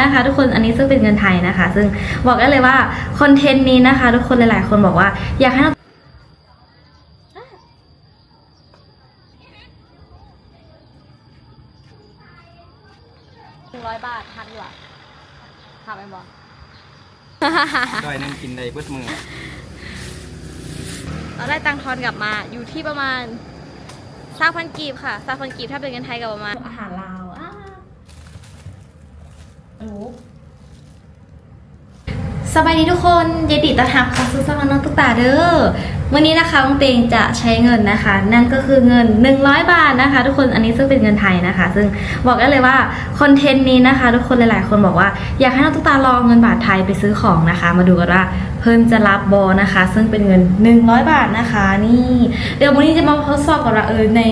นะคะ ทุกคนอันนี้ซึ่งเป็นเงินไทยนะคะ ซึ่งบอกได้เลยว่าคอนเทนต์นี้นะคะ ทุกคนหลาย ๆ คนบอกว่าอยากให้เราหนึ่งร้อยบาททันอยู่อะทำไปบอกดอยหนึงกินได้เบิดมือเราได้ตังค์ทอนกลับมาอยู่ที่ประมาณสามพันกีบค่ะสามพันกีบถ้าเป็นเงินไทยก็ประมาณอาหารลาวอะ รู้สบายดีทุกคนเยติตะทับค่ะซูซามาน้องตุ๊กตาเด้อวันนี้นะคะน้องเตงจะใช้เงินนะคะ นั่นก็คือเงิน 100 บาทนะคะ ทุกคนอันนี้ซึ่งเป็นเงินไทยนะคะ ซึ่งบอกได้เลยว่าคอนเทนต์นี้นะคะ ทุกคนหลาย ๆ คนบอกว่าอยากให้น้องตุ๊กตาลองเงินบาทไทยไปซื้อของนะคะ มาดูกันว่าเพิ่นจะรับบอนะคะ ซึ่งเป็นเงิน 100 บาทนะคะ นี่ เดี๋ยววันนี้จะมาทดสอบกันว่าเออใน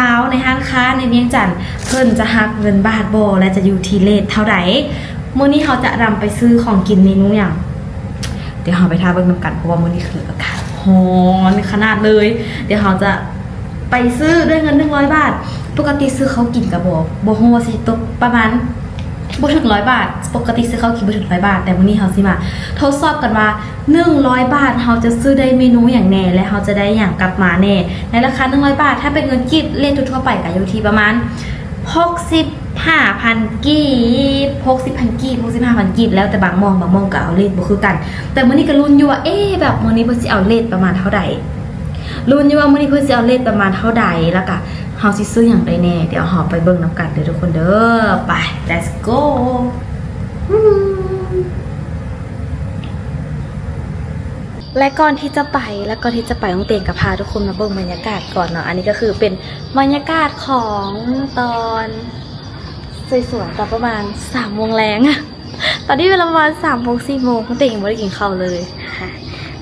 ลาวในห้างค้าในเวียงจันทร์เพิ่นจะหักเงินบาทโบและจะอยู่ที่เลทเท่าไหร่มื้อนี้เขาจะรำไปซื้อของกินเมนูอย่างเดี๋ยวเราไปทาเบิ่งนำกันเพราะว่ามื้อนี้คืออากาศร้อนขนาดเลย เดี๋ยวเราจะไปซื้อด้วยเงิน100บาท ปกติซื้อเขากินกับบ่บ่ฮู้ว่าสิตกประมาณ บ่ถึงร้อยบาท ปกติซื้อเขาวกินบ่ถึงร้อยบาท แต่มื้อนี้เราสิมาทดสอบกันว่า100บาทเราจะซื้อได้เมนูอย่างแน่ และเราจะได้อย่างกลับมาแน่ ในราคา100บาท ถ้าเป็นเงินกีบเลททั่วๆไปก็อยู่ที่ประมาณ65,000กีบ60,000กีบ65,000กีบแล้วแต่บางมองบางมองก็เอาเลทบ่คือกัน แต่มื้อนี้ก็ลุ้นอยู่ว่าเอ๊แบบมื้อนี้เพิ่นสิเอาเลทประมาณเท่าใดลุ้นอยู่ว่ามื้อนี้เพิ่นสิเอาเลทประมาณเท่าใดแล้วก็ เฮาสิซื้อหยังได้แน่ เดี๋ยวเฮาไปเบิ่งนํกันเด้อทุกคนเด้อ ไป let's go และก่อนที่จะไปและก่อนที่จะไปต้องเตงกับพาทุกคนมาเบิ่งบรรยากาศก่อนเนาะอันนี้ก็คือเป็นบรรยากาศของตอนสวยๆตอนประมาณสามโมงแรงตอนนี้เวลาประมาณสามโมงสี่โมงต้องเตงยังไม่ได้กินข้าวเลย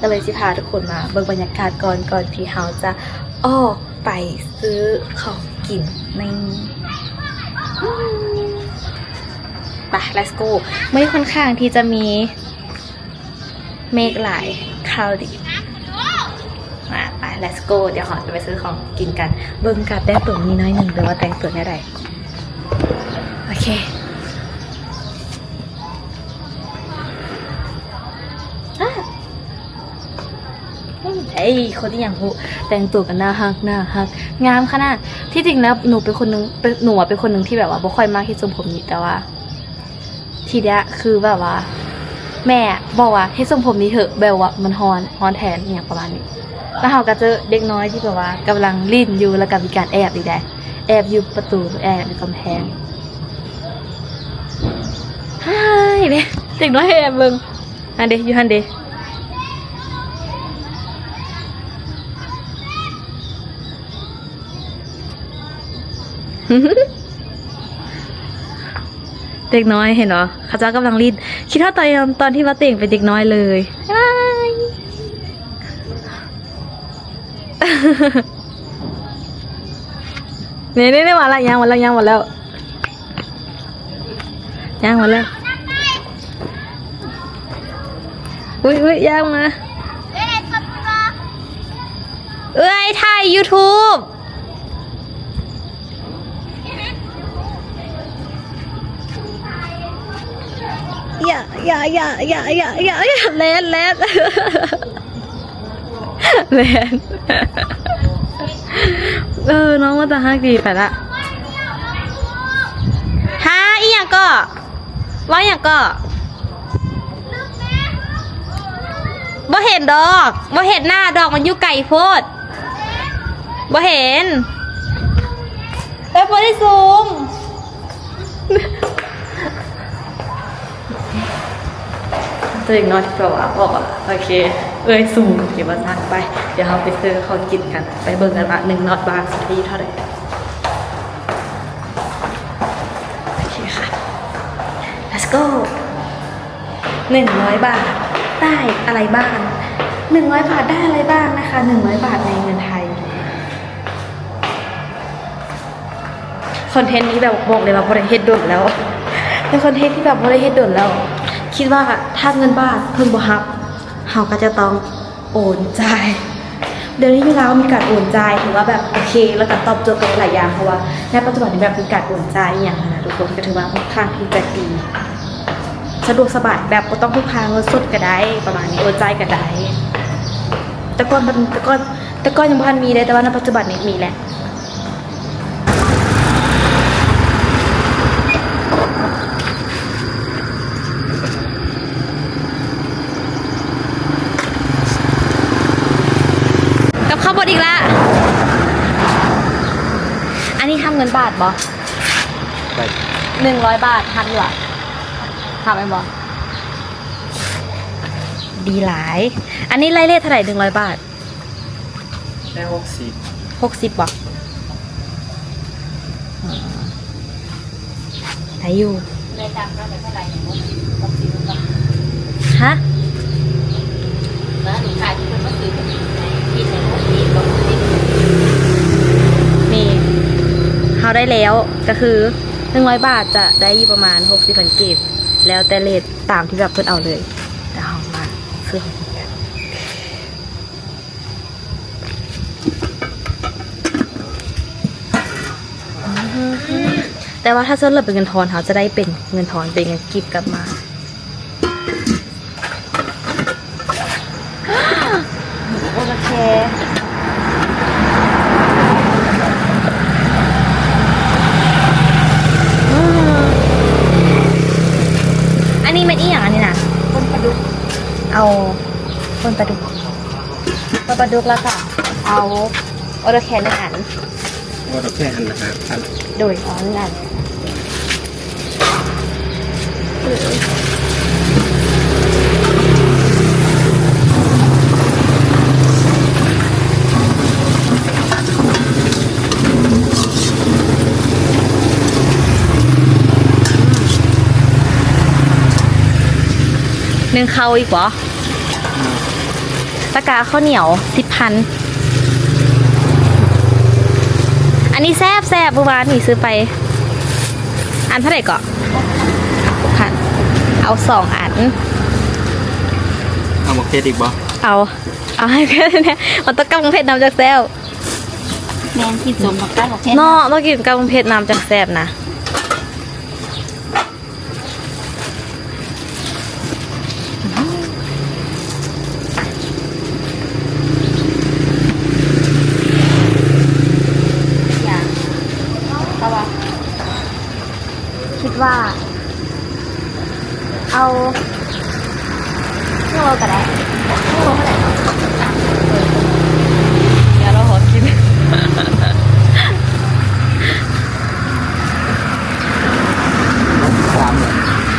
ก็เลยจะพาทุกคนมาเบิ่งบรรยากาศก่อนก่อนที่เราจะออก ไปซื้อของกินในไป let's go ไม่ค่อนข้างที่จะมีเมฆหลายคราวดีมาไป let's go เดี๋ยวหอจะไปซื้อของกินกัน เบิ่งกับแต่งตัวนี้น้อยหนึ่งหรือว่าแต่งตัวแค่ใดโอเค เฮ้ยคนที่อย่างหูแต่งตัวกันหน้าฮักหน้าฮักงามขนาดที่จริงแล้วหนูเป็นคนนึงเป็นหนูอะเป็นคนหนึ่งที่แบบว่าบ่ค่อยมากที่ทรงผมนี้แต่ว่า ทีเนี้ยคือแบบว่า แม่บอกว่าให้ทรงผมนี้เถอะแบบว่ามันฮอนฮอนแทนอย่างประมาณนี้ แล้วเขาก็เจอเด็กน้อยที่แบบว่ากำลังลิ้นอยู่แล้วก็มีการแอบอีกได้แอบอยู่ประตูแอบอยู่กำแพงฮายเด็กเด็กน้อยแอบเบิ่งฮันเดอยู่ฮันเด เด็กน้อยเห็นเหรอเขาเจ้ากำลังรีด คิดว่าตอนตอนที่เราเต่งเป็นเด็กน้อยเลยอ้ายเนี่ยเนี่ยเนี่ยมาละยังมาแล้วยังมาแล้วยังมาแล้วอุ้ยอุ้ยยังมาเอ้ยถ่าย YouTube อย่าอย่าอย่าอย่าอย่าอย่าอย่าแลนแลนแลนเออน้องว่าจะฮักดีไปละฮะอีหยังก็ว่าอย่างก็บ่เห็นดอกบ่เห็นหน้าดอกมันอยู่ไก่โพดบ่เห็นเอ้ยบ่ได้ซูม ตัวเองนอนที่แบบว่าบอกว่าโอเค เอ้ยสูงเก็บมาสั่งไป เดี๋ยวเราไปซื้อขอกินกัน ไปเบิ่งกันว่าหนึ่งนอตบาร์สุดที่เท่าไหร่โอเคค่ะ let's go หนึ่งร้อยบาทได้อะไรบ้างหนึ่งร้อยบาทได้อะไรบ้างนะคะหนึ่งร้อยบาทในเงินไทยคอนเทนต์นี้แบบบอกเลยว่าบริเฮ็ดดนแล้ว เป็นคอนเทนต์ที่แบบบริเฮ็ดดนแล้ว คิดว่าถ้าเงินบาทเพิ่งบ่ฮับเฮาก็จะต้องโอนจ่ายเดี๋ยวนี้อยู่แล้วมีการโอนจ่ายถือว่าแบบโอเค แล้วก็ตอบโจทย์ไปหลายอย่างเพราะว่าในปัจจุบันนี้แบบมีการโอนจ่ายอย่างนั้นนะทุกคนก็ถือว่าค่อนข้างที่จะดีสะดวกสบายแบบบ่ต้องพึ่งพาเงินสดก็ได้ประมาณนี้โอนจ่ายก็ได้แต่ก่อนแต่ก่อนแต่ก่อนยังบ่ทันมีเลยแต่ว่าในปัจจุบันนี้มีแหล้ว กับข้าวบดอีกละ อันนี้ทำเงิน บาทบอไปหนึ่งร้อยบาททันหรอทำไหมบอดีหลาย อันนี้ไล่เลทเท่าไหร่หนึ่งร้อยบาทแค่หกสิบหกสิบบาทไหนอยู่ฮะนี่ เขาได้แล้วก็คือหนึ่งร้อยบาทจะได้อยู่ประมาณหกสิบพันกีบแล้วแต่เลทตามที่แบบเพิ่นเอาเลยแต่เอามาซื้อของกินแต่ว่าถ้าเส้นเราเป็นเงินทอนเขาจะได้เป็นเงินทอนเป็นเงินกีบกลับมา โอเค อืมอันนี้มันอีหยังอันนี้นะต้นปลาดุก เอาต้ นปลาดุกต้นปลาดุกแล้วก็เอาโอโรแคนหนึ่งอันว่าเราแค่หันนะฮะพันโดยอ๋อหนึ่งอันหนึ่งเขาอีกเหรอ ตะกาข้าวเหนียวสิบพัน อันนี้แซบแซบเมื่อวานนี่ซื้อไป อันเท่าไหร่เกาะพัน เอาสองอัน เอาหมกเพชรอีกบ่เอา เอาให้เพื่อนเนี่ยมันต้องกำลังเพชรนำจากแซวแมนที่สมกับการบอกเช่นนอต้องกินกำลังเพชรนำจากแซบนะ อย่างเพราะว่า คิดว่า เอาครึ่งโลก็ได้ครึ่งโลเท่าไหร่เดี๋ยวเราขอคิดสาม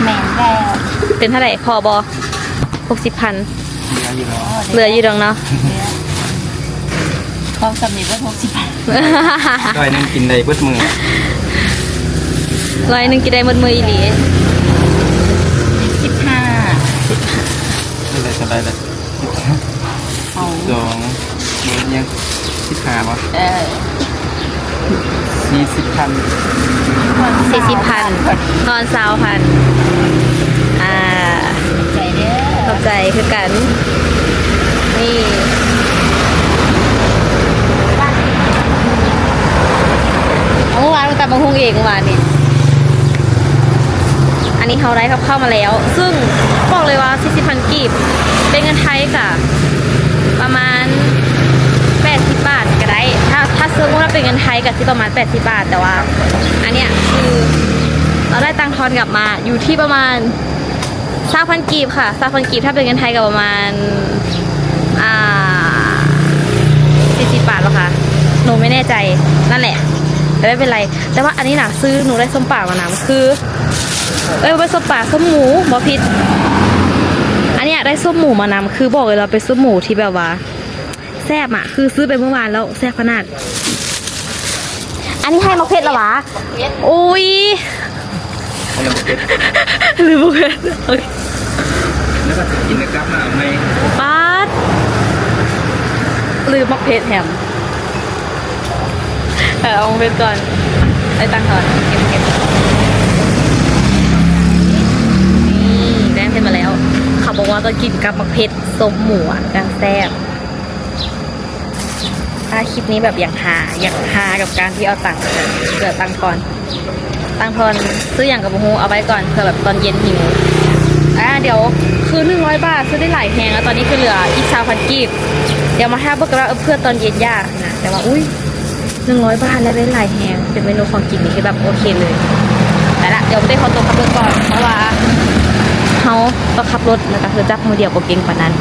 แมนแล้วเป็นเท่าไหร่พอบอหกสิบพันเหลืออยู่แล้วเหลืออยู่ดองเนาะความสำเร็จว่าหกสิบบาทร้อยนึงกินได้เบิดมือร้อยนึงกินได้หมดมืออีหลี นี่เลยสบายเลยเอาสองมือยังสิบห้าบ่เออสี่สิบพันสี่สิบพันตอนสาวพันอ่าใจเด้อขอบใจคือกัน นี่เอาเมื่อวานมันตัดมาหุงเองเมื่อวานนี้อั นี้เขาได้ครับเข้ามาแล้ว ซึ่งบอกเลยว่า40พันกีบ เป็นเงินไทยกะประมาณ 80 บาทก็ได้ ถ้าถ้าซื้อว่าเป็นเงินไทยก็ที่ประมาณ 80 บาทแต่ว่า อันเนี้ยคือเราได้ตังค์ทอนกลับมาอยู่ที่ประมาณซาพันกีบค่ะซาพันกีบถ้าเป็นเงินไทยก็ประมาณอ่าสี่สิบบาทแล้วค่ะหนูไม่แน่ใจนั่นแหละ แต่ไม่เป็นไร แต่ว่าอันนี้หนักซื้อหนูได้ส้มป่ามานำคือ เอ้ยไม่ส้มป่าส้มหมูบอพิษอันเนี้ยได้ส้มหมูมานำคือบอกเลยเราเป็นส้มหมูที่แบบว่าแซ่บอะคือซื้อไปเมื่อวานแล้วแซ่บขนาด อันนี้ให้มะเพ็ดเหรอวะอุ้ยเอาหมกเพชรหรือมะเพ็ดโอเคแล้วก็กินนะครับมาเอาไหมป๊าดลืมมักเพจแฮมเออเอามักเพจก่อนไอ้ตังค์ก่อนเก็บเก็บนี่ได้เพจมาแล้วเขาบอกว่าต้องกินกับมักเพชรส้มหมูอะดังแซ่บถ้าคลิปนี้แบบอยางหาอยางหากับการที่เอาตังค์เหลือตังค์ก่อน ตังค์ทอนซื้ออย่างกับบูฮูเอาไว้ก่อนเผื่อแบบตอนเย็นหิวอ่าเดี๋ยวคือหนึ่งร้อยบาทซื้อได้หลายแหงแล้วตอนนี้คือเหลืออีกสามพันกีบเดี๋ยวมาให้เบิกว่าเพื่อตอนเย็นยากนะแต่ว่าอุ้ย หนึ่งร้อยบาทแล้วได้หลายแหงเป็นเมนูของกินนี่แบบโอเคเลยแต่ละเดี๋ยวได้ขอตัวขับรถก่อนเพราะว่าเขาต้องขับรถแล้วก็คือจับมือเดียวโบเก่งกว่านั้น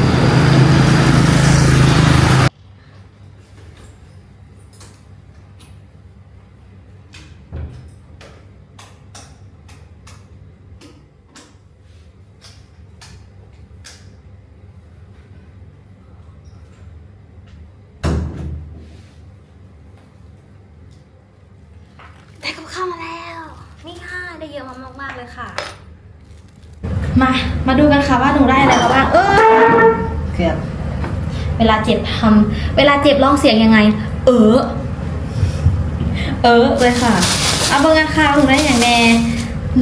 ได้กับข้าวมาแล้ว นี่ค่ะ ได้เยอะ มากๆเลยค่ะ มา มาดูกันค่ะว่าหนูได้อะไรมาบ้าง เออเกือบเวลาเจ็บทำเวลาเจ็บร้องเสียงยังไง เออ เออเลยค่ะ เอาเบอร์กันค่ะหนูได้อย่างแน่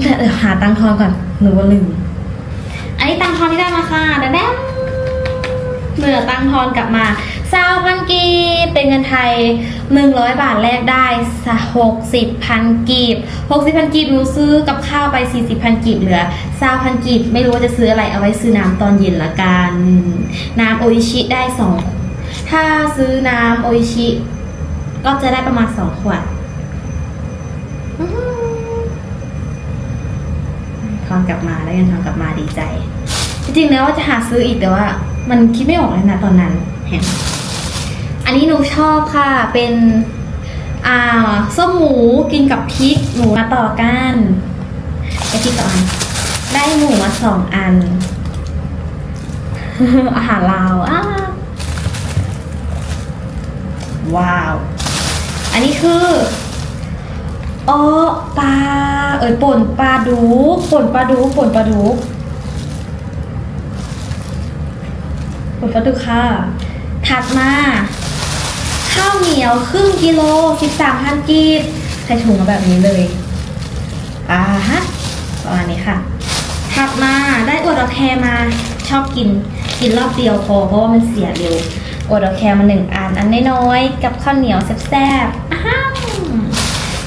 แต่เดี๋ยวหาตังค์ทอนก่อน หนูว่าลืม อันนี้ตังค์ทอนที่ได้มาค่ะแดดแดมเหลือตังค์ทอนกลับมา ซาวพันกีบเป็นเงินไทยหนึ่งร้อยบาทแลกได้หกสิบพันกีบหกสิบพันกีบหนูซื้อกับข้าวไปสี่สิบพันกีบเหลือซาวพันกีบไม่รู้ว่าจะซื้ออะไรเอาไว้ซื้อน้ำตอนเย็นละกัน น้ำโออิชิได้สองถ้าซื้อน้ำโออิชิ ก็จะได้ประมาณสองขวดทอนกลับมาแล้วกันทอนกลับมาดีใจ จริงๆแล้วว่าจะหาซื้ออีกแต่ว่า มันคิดไม่ออกเลยนะตอนนั้น เห็นอันนี้หนูชอบค่ะ เป็นอ่าส้มหมูกินกับพริกหมูมาต่อกันไปพริกก่อนได้หมูมาสองอัน อาหารลาวอ้าว้าว อันนี้คืออ๋อปลา เอ้ยป่นปลาดูป่นปลาดูป่นปลาดูป่นปลาดูค่ะ ถัดมา ข้าวเหนียวครึ่งกิโล 13พันกีบใส่ถุงมาแบบนี้เลยอ่าฮะประมาณนี้ค่ะ ถัดมาได้อวดดอกแคมาชอบกินกินรอบเดียวพอเพราะว่ามันเสียเร็วอวดดอกแคมาหนึ่งอันอันน้อยๆกับข้าวเหนียวแซ่บๆอ้าว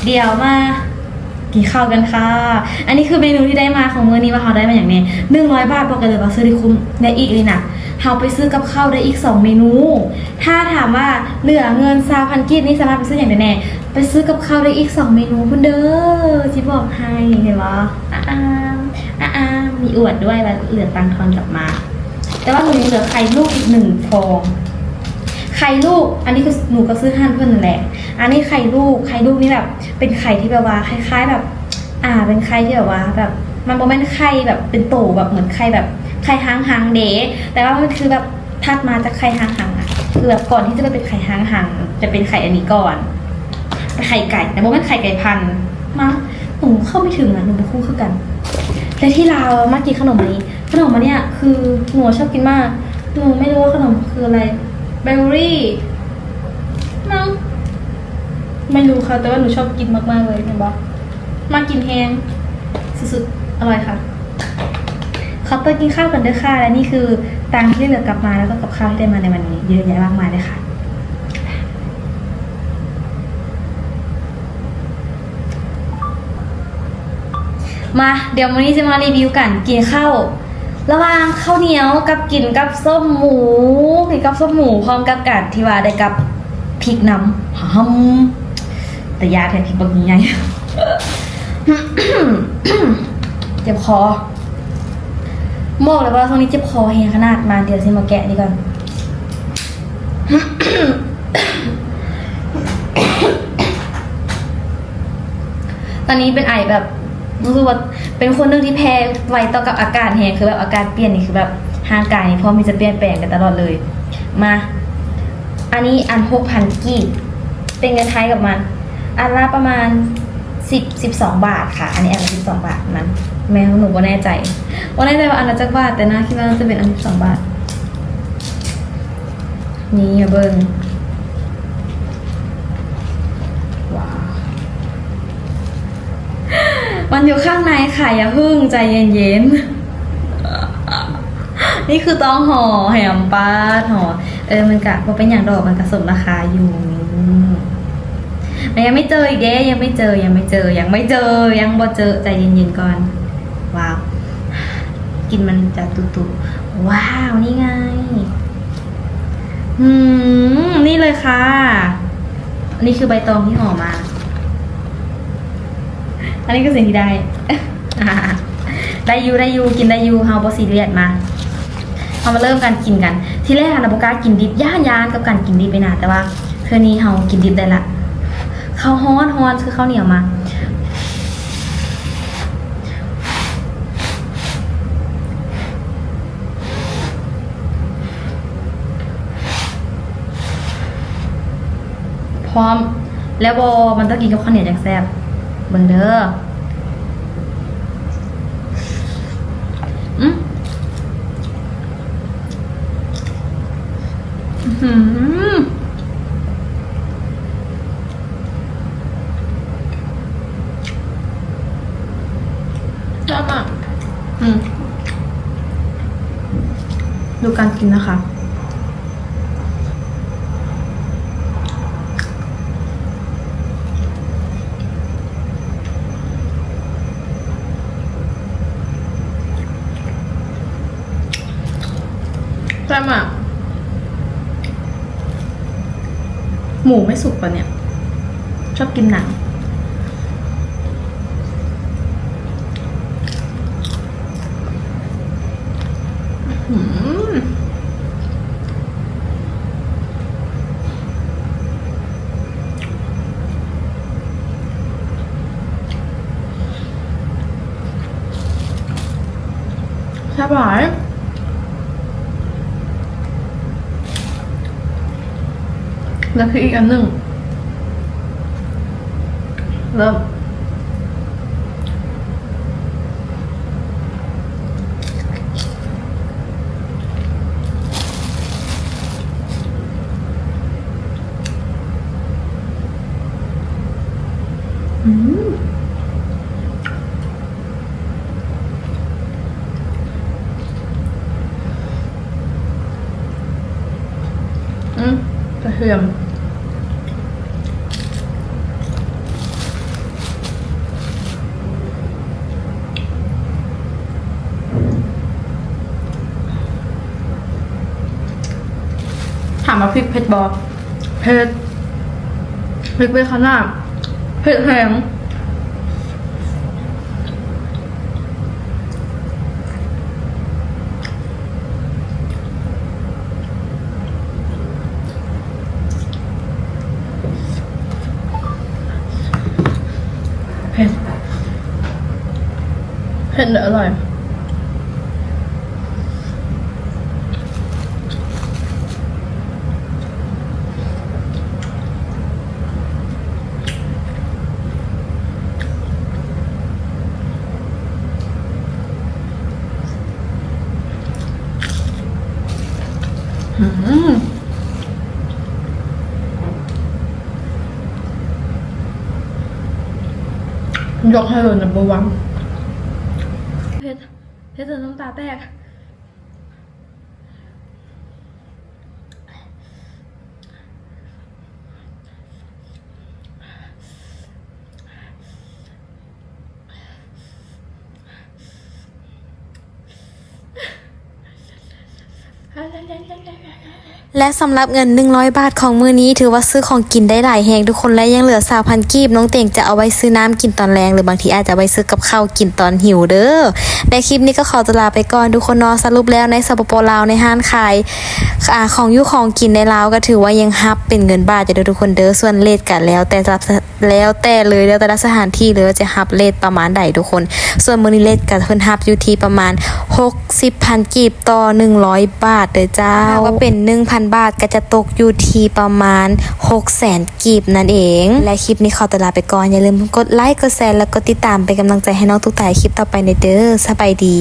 เดี๋ยวมากินข้าวกันค่ะ อันนี้คือเมนูที่ได้มาของมื้อนี้ว่าเขาได้มาอย่างนี้หนึ่งร้อยบาทบอกกันเลยว่าซื้อได้คุ้มได้อีกเลยนะ เราไปซื้อกับข้าวได้อีกสองเมนู ถ้าถามว่าเหลือเงินซาพันกีบนี่สามารถไปซื้ออย่างแน่ๆไปซื้อกับข้าวได้อีกสองเมนูคุณเด้อที่บอกให้เห็นปะอ่าอ่าอ่ามีอวดด้วยแล้วเหลือตังค์ทอนกลับมา แต่ว่าหนูยังเหลือไข่ลูกอีกหนึ่งฟองไข่ลูก อันนี้คือหนูก็ซื้อห้านเพื่อนนั่นแหละ อันนี้ไข่ลูก ไข่ลูกนี่แบบ เป็นไข่ที่แบบว่าคล้าย ๆ แบบ อ่า เป็นไข่ที่แบบว่า แบบ มันบ่แม่นไข่แบบเป็นโตแบบเหมือนไข่แบบ ไข่หางหางเด๋แต่ว่ามันคือแบบทัดมาจากไข่หางหางอะคือแบบก่อนที่จะไปเป็นไข่หางหางจะเป็นไข่อันนี้ก่อนเป็นไข่ไก่แต่บ่แม่นไข่ไก่พันมาหนูเข้าไม่ถึงอะหนูไปคู่เข้ากันแต่ที่ลาวมากินขนมนนี้ ขนมอันเนี้ยคือหนูชอบกินมากหนูไม่รู้ว่าขนมคืออะไรเบเกอรี่มั้งไม่รู้ค่ะ แต่ว่าหนูชอบกินมากๆเลยเห็นปะมากินแฮงสุดๆอร่อยค่ะ ขอตัวกินข้าวกันด้อค่ะ และนี่คือตังที่เหลือกลับมาแล้วก็กับข้าวที่ได้มาในวันนี้เยอะแยะมากมายเลยค่ะมาเดี๋ยววันนี้จะมารีวิวกันกินข้าวระหว่างข้าวเหนียวกับกินกับส้มหมูกินกับส้มหมูพร้อมกับกันที่ว่าได้กับพริกน้ำหอมแต่ยาแทนพริกบางทีไงเจ็บคอ บอกเลยว่าช่วงนี้เจ็บคอแหงขนาดมาเดี๋ยวซิมาแกะนี่ก่อนตอนนี้เป็นไอแบบรู้สึกว่าเป็นคนหนึงที่แพ้ไวต่อกับอากาศแฮงคือแบบอากาศเปลี่ยนนี่คือแบบห่างกายนี่พร้อมีจะเปลี่ยนแปลงกันตลอดเลย มา อันนี้อันหกพันกีบเป็นเงินไทยกับมัน อันละประมาณสิบสิบสองบาทค่ะ อันนี้อันละสิบสองบาทนั้น แม่ของหนูว่าแน่ใจว่าแน่ใจว่าอันละจักบาทแต่นะคิดว่าน่าจะเป็นอันสิบสองบาท นี่อย่าเบิ้งว้าวมันอยู่ข้างในค่ะอย่าพึ่งใจเย็นๆ นี่คือต้องห่อแหมปลาห่อเออมันกะพอเป็นอย่างดอกมันกะสมราคาอยู่ยังไม่เจออีกเด้ยังไม่เจอยังไม่เจอยังไม่เจอยังบ่เจอใจเย็นๆก่อน กินมันจะตุๆว้าวนี่ไงอืมนี่เลยค่ะนนี้คือใบตองที่ห่อมา อันนี้ก็สิ่งที่ได้ ได้ยูได้ยูกินได้ยูเฮาบอซีเรียสมาเรามาเริ่มการกินกัน ที่แรกนะโบกากินดิบย่านยานกับการกินดิบไปนะแต่ว่าเทื่อนี้เฮากินดิบได้ละข้าวฮ้อนฮ้อนคือข้าวเหนียวมา พร้อม แล้วบอมันต้องกินกับข้าวเหนียวจังแซ่บเบิ่งเด้ออืมอื้อหือชอบอะอืมดูการกินนะคะ แซ่บอะ ห มูไม่สุกป่ะเนี่ย ชอบกินหนัง อืมหือแซ่บหลาย แล้วคืออีกอันหนึ่งเริ่มอืมอืมกระเทียม ถามว่าพริกเผ็ดเผ็ดพริกเผ็ดขนาดเผ็ดแห้งเผ็ดเผ็ดแต่อร่อย ยกให้เลยนะบัววังเพชรเพชรจนน้ำตาแตก และสำหรับเงิน 100 บาทของมือนี้ถือว่าซื้อของกินได้หลายแหงทุกคนและยังเหลือ3,000กีบน้องเต่งจะเอาไว้ซื้อน้ำกินตอนแรงหรือบางทีอาจจะไว้ซื้อกับข้าวกินตอนหิวเด้อในคลิปนี้ก็ขอตัวลาไปก่อนทุกคนนอสรุปแล้วในสปปลาวในห้างขายของอยุของกินในลาวก็ถือว่ายังฮับเป็นเงินบาทจะเด้อทุกคนเด้อส่วนเลทกันแล้ว แต่แล้วแต่เลยแล้วแต่ละสถานที่เลยว่าจะฮับเลทประมาณใดทุกคน ส่วนมือนี้เลทกับเพิ่นฮับอยู่ที่ประมาณ 60พันกีบต่อ 100 บาทเด้อเจ้าถ้าว่าเป็น 1,000บาทก็จะตกอยู่ที่ประมาณ6แสนกีบนั่นเอง และคลิปนี้ขอตลาไปก่อน อย่าลืมกดไลค์ กดแชร์ แล้วก็ติดตามเป็นกำลังใจให้น้องตุ๊กตาคลิปต่อไปในเด้อสบายดี